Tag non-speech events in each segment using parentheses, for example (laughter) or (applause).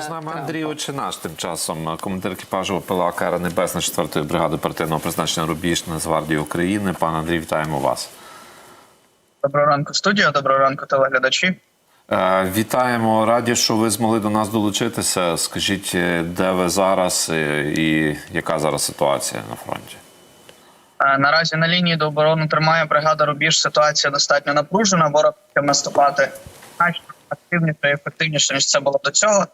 З нами. Андрій Очинаш, тим часом командир екіпажу ПЛА Кара Небесна 4-ї бригади оперативного призначення Рубіж Нацгвардії України. Пан Андрій, вітаємо вас. Доброго ранку, студія. Доброго ранку, телеглядачі. Е, Вітаємо, раді, що ви змогли до нас долучитися. Скажіть, е, де ви зараз е, і яка зараз ситуація на фронті? Наразі на лінії до оборони тримає бригада Рубіж. Ситуація достатньо напружена. Ворог наступати значно активніше і ефективніше ніж це було до цього.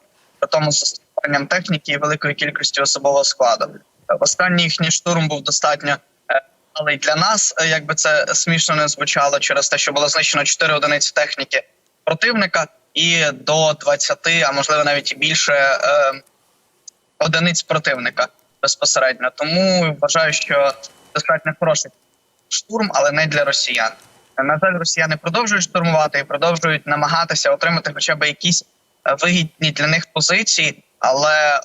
Тому з застосуванням техніки і великої кількості особового складу. Е, Останній їхній штурм був достатньо е, але й для нас, е, якби це смішно не звучало, через те, що було знищено 4 одиниці техніки противника, і до 20, а можливо навіть і більше е, одиниць противника безпосередньо. Тому вважаю, що достатньо хороший штурм, але не для росіян. На жаль, росіяни продовжують штурмувати і продовжують намагатися отримати хоча б якісь вигідні для них позиції. Але е,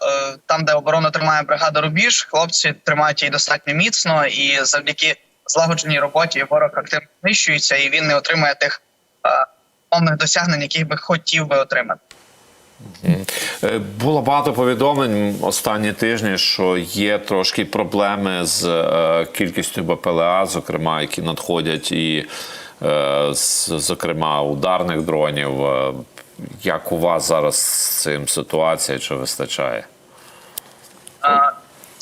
там, де оборону тримає бригада Рубіж, хлопці тримають її достатньо міцно, і завдяки злагодженій роботі ворог активно знищується, і він не отримує тих е, повних досягнень, яких би хотів би отримати. Е, Було багато повідомлень останні тижні, що є трошки проблеми з е, кількістю БПЛА, зокрема, які надходять, і, зокрема, ударних дронів. Як у вас зараз з цим ситуація? Чи вистачає? А,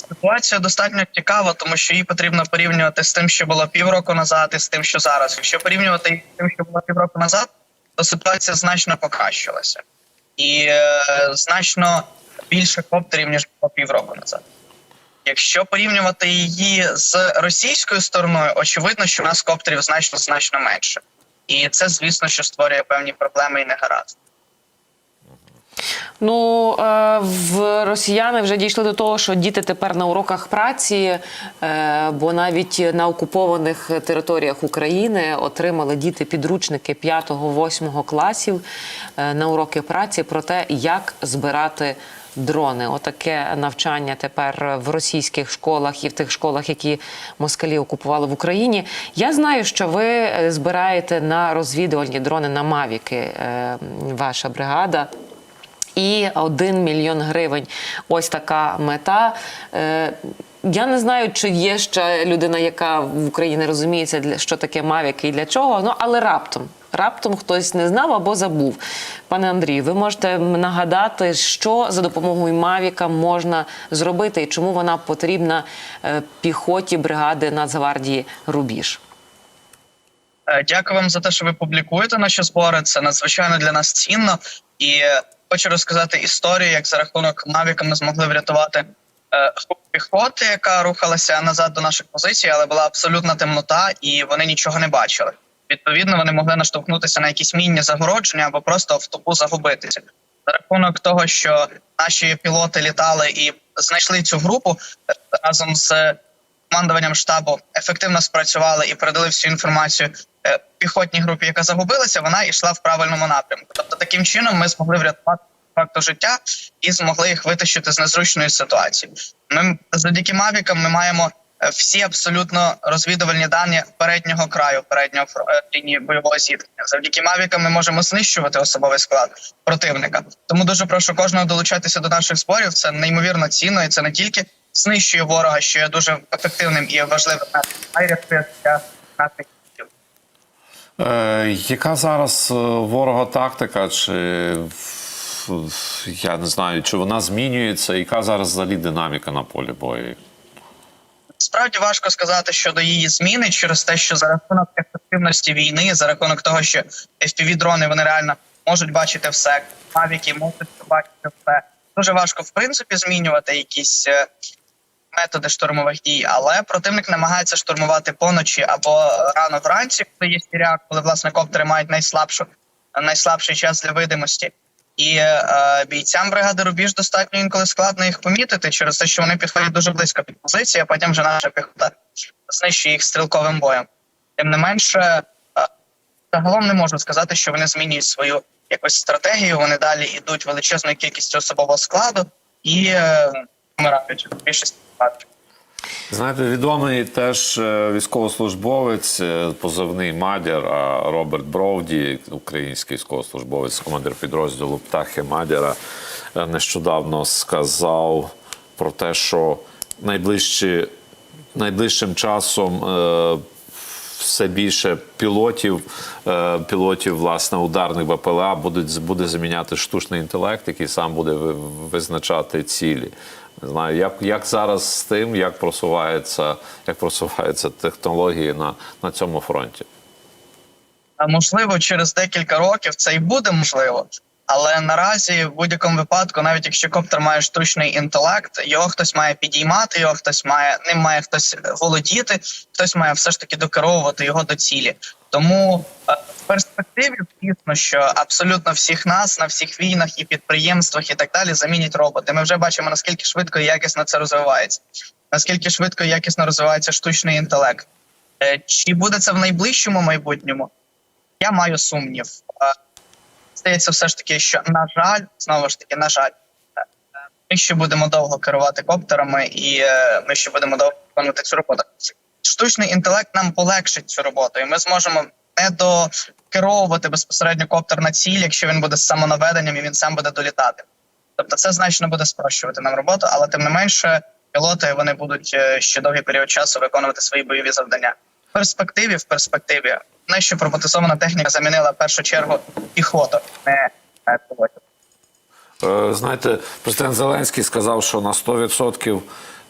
Ситуація достатньо цікава, тому що її потрібно порівнювати з тим, що було півроку назад, і з тим, що зараз. Якщо порівнювати її з тим, що було півроку назад, то ситуація значно покращилася, і е, значно більше коптерів ніж було півроку назад. Якщо порівнювати її з російською стороною, очевидно, що у нас коптерів значно значно менше, і це, звісно, що створює певні проблеми і негаразди. Ну е, в росіяни вже дійшли до того, що діти тепер на уроках праці, е, бо навіть на окупованих територіях України отримали діти підручники 5-8 класів е, на уроки праці про те, як збирати. Дрони, отаке навчання тепер в російських школах і в тих школах, які москалі окупували в Україні. Я знаю, що ви збираєте на розвідувальні дрони на Мавіки, ваша бригада і 1 мільйон гривень. Ось така мета. Е, Я не знаю, чи є ще людина, яка в Україні розуміється, для що таке Mavic і для чого. Ну але раптом. Раптом хтось не знав або забув. Пане Андрію, ви можете нагадати, що за допомогою Мавіка можна зробити і чому вона потрібна е, піхоті бригади Нацгвардії Рубіж? Е, Дякую вам за те, що ви публікуєте наші збори. Це надзвичайно для нас цінно. І хочу розказати історію, як за рахунок Мавіка ми змогли врятувати е, піхоти, яка рухалася назад до наших позицій, але була абсолютна темнота, і вони нічого не бачили. Відповідно, вони могли наштовхнутися на якісь мінні загородження або просто в топу загубитися. За рахунок того, що наші пілоти літали і знайшли цю групу е, разом з командуванням штабу ефективно спрацювали і передали всю інформацію е, піхотній групі, яка загубилася, вона йшла в правильному напрямку. Тобто, таким чином ми змогли врятувати факту життя і змогли їх витащити з незручної ситуації. Ми завдяки мавікам ми маємо е, всі абсолютно розвідувальні дані переднього краю, переднього е, лінії бойового зіткнення. Завдяки мавікам ми можемо знищувати особовий склад противника. Тому дуже прошу кожного долучатися до наших зборів. Це неймовірно цінно, і це не тільки знищує ворога, що є дуже ефективним і важливим, й наших. Е, яка зараз е, ворога тактика? Чи я не знаю, чи вона змінюється? Яка зараз взагалі динаміка на полі бою? Справді важко сказати щодо її зміни через те, що за рахунок ефективності війни, за рахунок того, що fpv дрони вони реально можуть бачити все, мавіки можуть бачити все. Дуже важко в принципі змінювати якісь е, методи штурмових дій, але противник намагається штурмувати поночі або рано вранці, коли є сіряк, коли власне коптери мають найслабшу найслабший час для видимості. І е, бійцям бригади Рубіж достатньо інколи складно їх помітити через те, що вони підходять дуже близько під позиції, а потім вже наша піхота знищує їх стрілковим боєм. Тим не менше, е, загалом не можу сказати, що вони змінюють свою якусь стратегію. Вони далі йдуть величезною кількістю особового складу і е, вмирають в більшості випадків. Знаєте, відомий теж е, військовослужбовець, е, позивний Мадяр, а Роберт Бровді, український військовослужбовець, командир підрозділу Птахи Мадяра, е, нещодавно сказав про те, що найближчі, найближчим часом. все більше пілотів, пілотів власне ударних БПЛА будуть буде заміняти штучний інтелект, який сам буде визначати цілі. Не знаю, як, як зараз з тим, як просувається, як просуваються технології на, на цьому фронті. А, Можливо, через декілька років це і буде можливо. Але наразі, в будь-якому випадку, навіть якщо коптер має штучний інтелект, його хтось має підіймати, його хтось має ним має хтось володіти, хтось має все ж таки докеровувати його до цілі. Тому е, перспективі, звісно, що абсолютно всіх нас на всіх війнах і підприємствах і так далі замінять роботи. Ми вже бачимо наскільки швидко і якісно це розвивається, наскільки швидко і якісно розвивається штучний інтелект. Е, Чи буде це в найближчому майбутньому? Я маю сумнів. Е, Здається, все ж таки, що на жаль, знову ж таки, на жаль, е, ми ще будемо довго керувати коптерами, і ми ще будемо довго виконувати цю роботу. Штучний інтелект нам полегшить цю роботу, і ми зможемо не докеровувати безпосередньо коптер на ціль, якщо він буде з самонаведенням і він сам буде долітати. Тобто, це значно буде спрощувати нам роботу, але тим не менше, пілоти вони будуть е, ще довгий період часу виконувати свої бойові завдання. В перспективі, в перспективі, що роботизована техніка замінила в першу чергу піхоту, не е, пілотів. Е, Знаєте, президент Зеленський сказав, що на 100%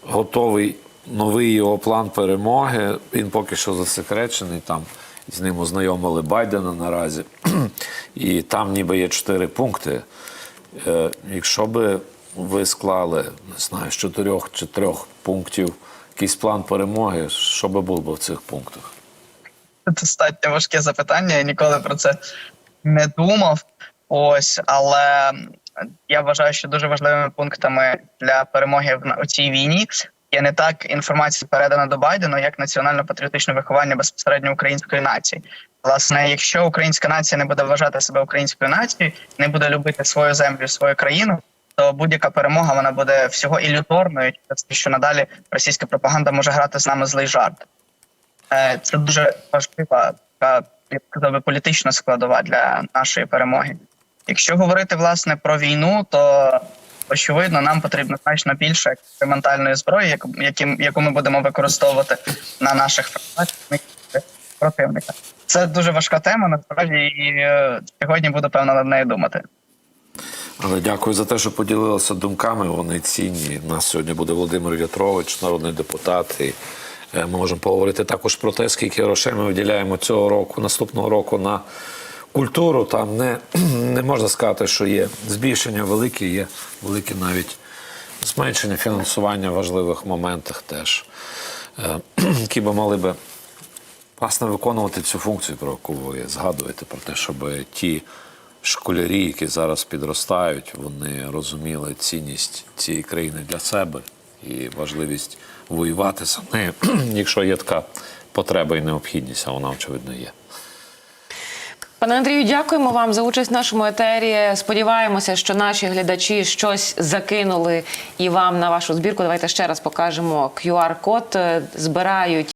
готовий новий його план перемоги. Він поки що засекречений. Там з ним ознайомили Байдена наразі. (clears throat) І там ніби є чотири пункти. Е, Якщо би ви склали, не знаю, з чотирьох чи трьох пунктів якийсь план перемоги, що би було в цих пунктах? Це достатньо важке запитання. Я ніколи про це не думав. Ось, але я вважаю, що дуже важливими пунктами для перемоги в цій війні є не так інформація передана до Байдена, як національно-патріотичне виховання безпосередньо української нації. Власне, якщо українська нація не буде вважати себе українською нацією, не буде любити свою землю, свою країну. То будь-яка перемога вона буде всього ілюзорною, що надалі російська пропаганда може грати з нами злий жарт. Е, Це дуже важлива така, я б сказав би, політична складова для нашої перемоги. Якщо говорити власне про війну, то очевидно нам потрібно значно більше експериментальної зброї, яким- яку ми будемо використовувати на наших фронтах противника. Це дуже важка тема. Насправді і е, сьогодні буду певно над нею думати. Але дякую за те, що поділилися думками. Вони цінні. У нас сьогодні буде Володимир В'ятрович, народний депутат. І е, ми можемо поговорити також про те, скільки грошей ми виділяємо цього року, наступного року на культуру. Там не, (clears throat) не можна сказати, що є збільшення велике, є велике навіть зменшення фінансування в важливих моментах теж, е, (clears throat) які би мали би власне виконувати цю функцію, про яку ви згадуєте, про те, щоб ті школярі, які зараз підростають, вони розуміли цінність цієї країни для себе і важливість воювати за нею, (clears throat) якщо є така потреба і необхідність, а вона очевидно є. Пане Андрію, дякуємо вам за участь в нашому етері. Сподіваємося, що наші глядачі щось закинули і вам на вашу збірку. Давайте ще раз покажемо QR-код. Збирають